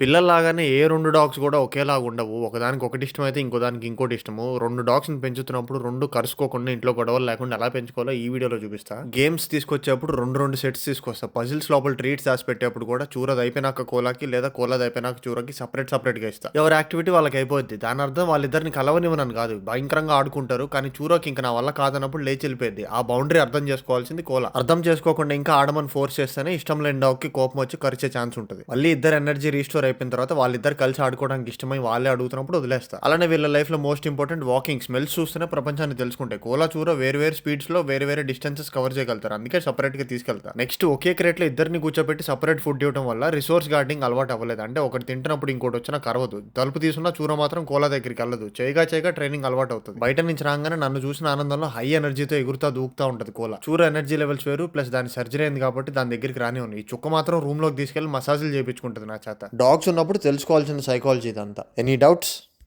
పిల్లల్లాగానే ఏ రెండు డాగ్స్ కూడా ఒకేలాగా ఉండవు. ఒకదానికి ఒకటి ఇష్టమైతే ఇంకో దానికి ఇంకోటి ఇష్టము. రెండు డాగ్స్‌ని పెంచుతున్నప్పుడు రెండు కరుసుకోకుండా ఇంట్లో గొడవలు లేకుండా ఎలా పెంచుకోవాలో ఈ వీడియోలో చూపిస్తా. గేమ్స్ తీసుకొచ్చేప్పుడు 2, 2 సెట్స్ తీసుకొస్తా. పజిల్స్ లోపల ట్రీట్స్ దాచిపెట్టేప్పుడు కూడా చూరది అయిపోయినాక కోలాకి లేదా కోలాది అయిపోయినాక చూరకి సపరేట్ సపరేట్గా ఇస్తా. ఎవరి యాక్టివిటీ వాళ్ళకి అయిపోద్ది. దాని అర్థం వాళ్ళిద్దరిని కలవనివ్వనని కాదు. భయంకరంగా ఆడుకుంటారు. కానీ చూరకి ఇంకా నా వల్ల కాదన్నప్పుడు లేచి వెళ్ళిపోయింది ఆ బౌండరీ అర్థం చేసుకోవాల్సింది కోలా అర్థం చేసుకోకుండా ఇంకా ఆడమని ఫోర్స్ చేస్తేనే ఇష్టం లేని డాగ్‌కి కోపం వచ్చి కరిచే ఛాన్స్ ఉంటుంది మళ్ళీ ఇద్దరు ఎనర్జీ రీస్టోర్ అయిపోయిన తర్వాత వాళ్ళిద్దరు కలిసి ఆడుకోవడానికి ఇష్టమై వాళ్ళే అడుగుతున్నప్పుడు వదిలేస్తారు అలానే వీళ్ళ లైఫ్‌లో మోస్ట్ ఇంపార్టెంట్ వాకింగ్. స్మెల్స్ చూస్తేనే ప్రపంచాన్ని తెలుసుకుంటాయి. కోలా, చూర వేరు వేరు స్పీడ్స్‌లో వేరు వేరే డిస్టెన్సెస్ కవర్ చేయగలుగుతారు. అందుకే సపరేట్గా తీసుకెళ్తారు నెక్స్ట్ ఒకే క్రేట్‌లో ఇద్దరిని కూర్చోబెట్టి సపరేట్ ఫుడ్ ఇవ్వడం వల్ల రిసోర్స్ గార్డింగ్ అలవాటు అవ్వలేదు. అంటే ఒకటి తింటున్నప్పుడు ఇంకోటి వచ్చినా కరవదు. తలుపు తీసుకున్న చూర మాత్రం కోలా దగ్గరికి వెళ్ళదు. చేయగా చేయగా ట్రైనింగ్ అలవాటు అవుతుంది. బయట నుంచి రాగానే నన్ను చూసిన ఆనందంలో హై ఎనర్జీతో ఎగురుతా దూకుతా ఉంటుంది కోలా చూర ఎనర్జీ లెవెల్స్ వేరు ప్లస్ దాని సర్జరీ అయింది కాబట్టి దాని దగ్గరికి రానివ్వను. ఈ చుక్క మాత్రం రూమ్లోకి తీసుకెళ్ళి మసాజులు చేయించుకుంటది నా చేత. డాగ్ డాగ్స్ ఉన్నప్పుడు తెలుసుకోవాల్సిన సైకాలజీ ఇదంతా. Any doubts?